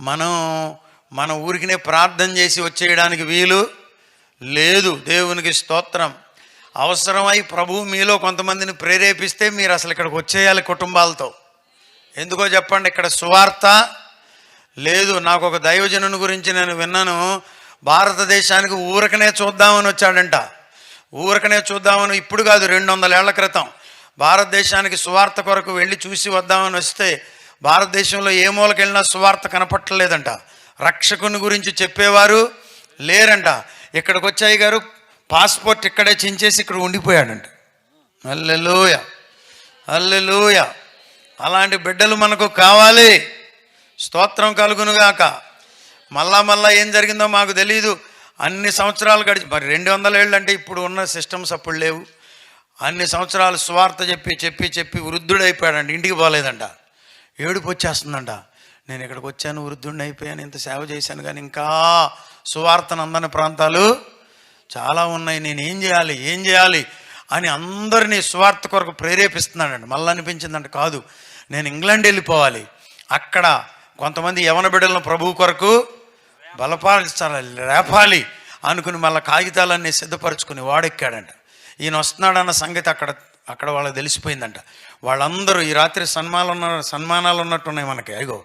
మనం మన ఊరికినే ప్రార్థన చేసి వచ్చేయడానికి వీలు లేదు. దేవునికి స్తోత్రం. అవసరమై ప్రభు మీలో కొంతమందిని ప్రేరేపిస్తే మీరు అసలు ఇక్కడికి వచ్చేయాలి కుటుంబాలతో. ఎందుకో చెప్పండి ఇక్కడ సువార్త లేదు. నాకు ఒక దైవజనుని గురించి నేను విన్నాను. భారతదేశానికి ఊరకనే చూద్దామని వచ్చాడంట. ఊరకనే చూద్దామని ఇప్పుడు కాదు రెండు వందల ఏళ్ళ క్రితం. భారతదేశానికి సువార్త కొరకు వెళ్ళి చూసి వద్దామని వస్తే భారతదేశంలో ఏ మూలకెళ్ళినా సువార్త కనపట్టలేదంట. రక్షకుని గురించి చెప్పేవారు లేరంట. ఇక్కడికి వచ్చాయి గారు పాస్పోర్ట్ ఇక్కడే చించేసి ఇక్కడ ఉండిపోయాడంట. అల్లెలోయ అల్లెలోయ అలాంటి బిడ్డలు మనకు కావాలి. స్తోత్రం కలుగునుగాక. మళ్ళా మళ్ళా ఏం జరిగిందో మాకు తెలియదు అన్ని సంవత్సరాలు గడిచి మరి రెండు వందల ఏళ్ళు అంటే ఇప్పుడు ఉన్న సిస్టమ్స్ అప్పుడు లేవు. అన్ని సంవత్సరాలు స్వార్థ చెప్పి చెప్పి చెప్పి వృద్ధుడైపోయాడంట. ఇంటికి పోలేదంట. ఏడుపు వచ్చేస్తుందంట నేను ఇక్కడికి వచ్చాను వృద్ధుడిని అయిపోయాను ఇంత సేవ చేశాను కానీ ఇంకా సువార్తను అందని ప్రాంతాలు చాలా ఉన్నాయి. నేను ఏం చేయాలి ఏం చేయాలి అని అందరినీ సువార్త కొరకు ప్రేరేపిస్తున్నాడండి మళ్ళీ అనిపించిందంట కాదు నేను ఇంగ్లాండ్ వెళ్ళిపోవాలి. అక్కడ కొంతమంది యవన బిడ్డలను ప్రభువు కొరకు బలపరచాలి రేపాలి అనుకుని మళ్ళీ కాగితాలన్నీ సిద్ధపరచుకుని వాడెక్కాడంట. ఈయన వస్తున్నాడన్న సంగతి అక్కడ అక్కడ వాళ్ళకి తెలిసిపోయిందంట. వాళ్ళందరూ ఈ రాత్రి సన్మానాలు ఉన్న సన్మానాలు ఉన్నట్టున్నాయి మనకి. అయ్యో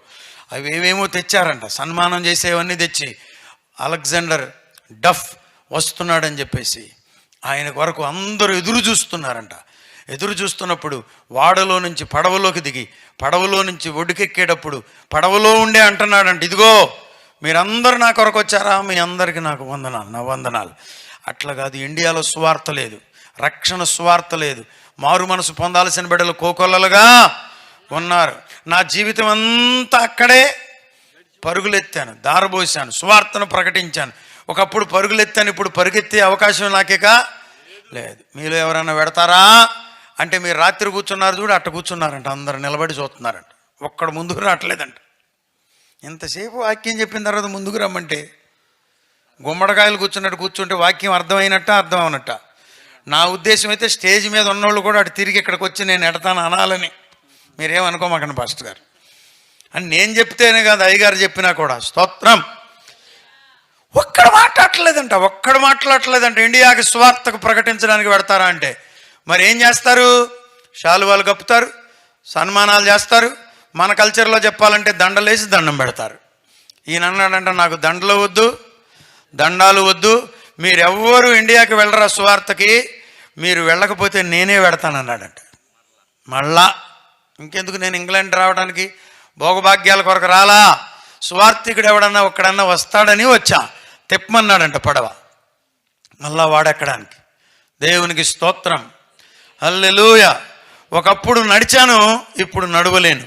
అవి ఏమేమో తెచ్చారంట. సన్మానం చేసేవన్నీ తెచ్చి అలెగ్జాండర్ డఫ్ వస్తున్నాడని చెప్పేసి ఆయన కొరకు అందరూ ఎదురు చూస్తున్నారంట. ఎదురు చూస్తున్నప్పుడు వాడలో నుంచి పడవలోకి దిగి పడవలో నుంచి ఒడికెక్కేటప్పుడు పడవలో ఉండే అంటున్నాడంట ఇదిగో మీరందరూ నా కొరకు వచ్చారా? మీ అందరికీ నాకు వందనాలు నా వందనాలు. అట్లా కాదు ఇండియాలో స్వార్థ లేదు రక్షణ స్వార్థ లేదు. మారు మనసు పొందాల్సిన బిడ్డలు కోకొల్లలుగా ఉన్నారు. నా జీవితం అంతా అక్కడే పరుగులెత్తాను దారబోసాను సువార్తను ప్రకటించాను. ఒకప్పుడు పరుగులెత్తాను ఇప్పుడు పరుగెత్తే అవకాశం నాకేక లేదు. మీలో ఎవరైనా పెడతారా? అంటే మీరు రాత్రి కూర్చున్నారు చూడు అట్ట కూర్చున్నారంట అందరు నిలబడి చూస్తున్నారంట. ఒక్కడు ముందుకు రావట్లేదంట. ఇంతసేపు వాక్యం చెప్పిన తర్వాత ముందుకు రమ్మంటే గుమ్మడికాయలు కూర్చున్నట్టు కూర్చుంటే వాక్యం అర్థమైనట్ట అర్థం అవనట్ట నా ఉద్దేశం అయితే స్టేజ్ మీద ఉన్నోళ్ళు కూడా అటు తిరిగి ఇక్కడికి వచ్చి నేను ఎడతాను అనాలని. మీరేమనుకోమాకండి పాస్టర్ గారు? అని నేను చెప్తేనే కాదు అయ్యగారు చెప్పినా కూడా స్తోత్రం. ఒక్కడు మాట్లాడలేదంట ఒక్కడు మాట్లాడలేదంట ఇండియాకి స్వార్థకు ప్రకటించడానికి పెడతారా అంటే. మరి ఏం చేస్తారు? శాలువాలు కప్పుతారు సన్మానాలు చేస్తారు మన కల్చర్లో చెప్పాలంటే దండలేసి దండం పెడతారు. ఈయన అన్నాడంట నాకు దండలు వద్దు దండాలు వద్దు మీరెవ్వరూ ఇండియాకి వెళ్ళరా సువార్తకి మీరు వెళ్ళకపోతే నేనే పెడతానన్నాడంట. మళ్ళా ఇంకెందుకు నేను ఇంగ్లాండ్ రావడానికి భోగభాగ్యాల కొరకు రాలా? స్వార్థికుడు ఎవడన్నా ఒక్కడన్నా వస్తాడని వచ్చా. తెప్పమన్నాడంట పడవ. మళ్ళా వాడెక్కడానికి? దేవునికి స్తోత్రం. అల్లెలూయ ఒకప్పుడు నడిచాను ఇప్పుడు నడవలేను.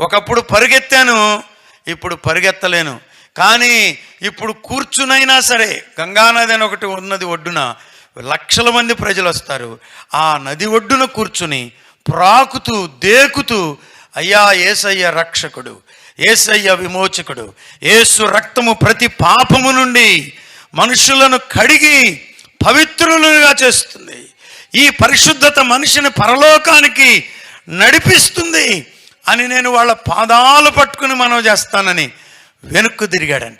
ఒకప్పుడు పరిగెత్తాను ఇప్పుడు పరిగెత్తలేను. కానీ ఇప్పుడు కూర్చునైనా సరే గంగానది అని ఒకటి ఉన్నది ఒడ్డున లక్షల మంది ప్రజలు వస్తారు. ఆ నది ఒడ్డున కూర్చుని ప్రాకుతూ దేకుతూ అయ్యా ఏసయ్య రక్షకుడు ఏసయ్య విమోచకుడు ఏసు రక్తము ప్రతి పాపము నుండి మనుషులను కడిగి పవిత్రులుగా చేస్తుంది. ఈ పరిశుద్ధత మనిషిని పరలోకానికి నడిపిస్తుంది అని నేను వాళ్ళ పాదాలు పట్టుకుని మనం చేస్తానని వెనుక్కు తిరిగాడంట.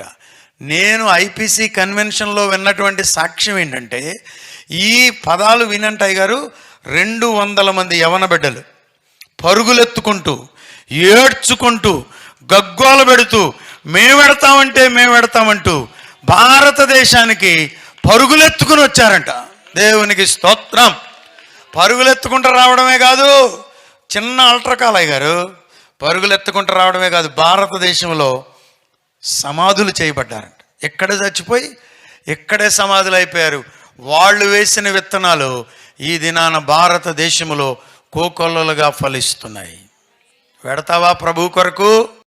నేను ఐపీసీ కన్వెన్షన్లో విన్నటువంటి సాక్ష్యం ఏంటంటే ఈ పదాలు వినంటాయి గారు రెండు వందల మంది యవన బిడ్డలు పరుగులెత్తుకుంటూ ఏడ్చుకుంటూ గగ్గోలు పెడుతూ మేము పెడతామంటే మేము భారతదేశానికి పరుగులెత్తుకుని వచ్చారంట. దేవునికి స్తోత్రం. పరుగులెత్తుకుంటూ రావడమే కాదు చిన్న అల్ట్రకాలయ్య గారు పరుగులెత్తుకుంటూ రావడమే కాదు భారతదేశంలో సమాధులు చేయబడ్డారంట. ఎక్కడ చచ్చిపోయి? ఎక్కడే సమాధులు అయిపోయారు వాళ్ళు వేసిన విత్తనాలు ఈ దినాన భారతదేశంలో కోకొల్లలుగా ఫలిస్తున్నాయి. పెడతావా ప్రభు కొరకు?